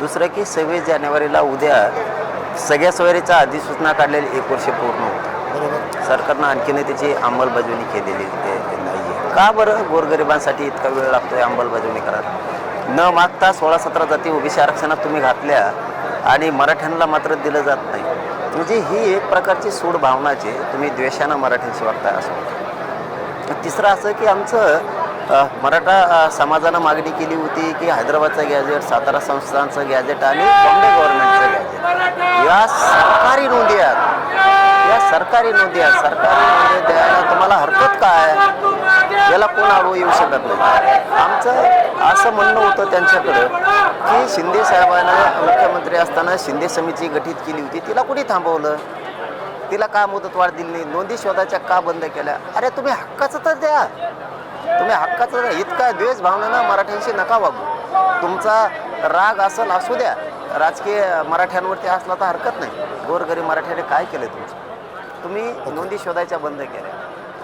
दुसरं की सव्वीस जानेवारीला उद्या सगळ्या सोयरीचा अधिसूचना काढलेली एक वर्ष पूर्ण होतं. बरोबर. सरकारनं आणखीनही त्याची अंमलबजावणी केलेली नाही आहे का बरं गोरगरिबांसाठी इतका वेळ लागतोय अंमलबजावणी करायला? न मागता सोळा सतरा जाती ओबीसी आरक्षणात तुम्ही घातल्या आणि मराठ्यांना मात्र दिलं जात नाही. म्हणजे ही एक प्रकारची सूड भावनाची तुम्ही द्वेषानं मराठ्यांशी वागताय असं. तिसरं असं की आमचं मराठा समाजानं मागणी केली होती की हैदराबादचं गॅजेट सातारा संस्थांचं गॅजेट आणि बॉम्बे गव्हर्नमेंटचं गॅजेट या सरकारी नोंदी आहेत. या सरकारी नोंदी आहेत. सरकारी नोंदी द्यायला तुम्हाला हरकत काय? याला कोण अडवू येऊ शकत नाही? आमचं असं म्हणणं होतं त्यांच्याकडं की शिंदे साहेबांना मुख्यमंत्री असताना शिंदे समिती गठीत केली होती. तिला कुणी थांबवलं? तिला का मुदतवाढ दिली नाही? नोंदी शोधाच्या का बंद केल्या? अरे तुम्ही हक्काचं तर द्या. तुम्ही हक्काचं इतका द्वेष भावनेनं मराठ्यांशी नका वागू. तुमचा राग असेल असू द्या. राजकीय मराठ्यांवरती असला तर हरकत नाही. गोरगरीब मराठ्याने काय केलं तुमचं? तुम्ही नोंदी शोधायच्या बंद केल्या.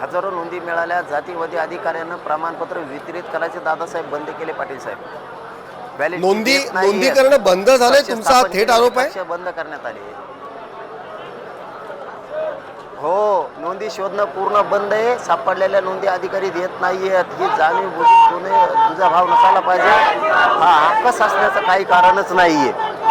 हजारो नोंदी मिळाल्या. जातीवादी अधिकाऱ्यांना प्रमाणपत्र वितरित करायचे दादासाहेब बंद केले पाटील साहेब. नोंदी. नोंदी करणं बंद झालंय. तुमचा थेट आरोप आहे? बंद करण्यात आले हो नोंदी शोधणं पूर्ण बंद आहे. सापडलेल्या नोंदी अधिकारी देत आहेत ही जाणीव बुजून कोणी तुझा भाव नसायला पाहिजे. हा हक्कच असण्याचं काही कारणच नाही आहे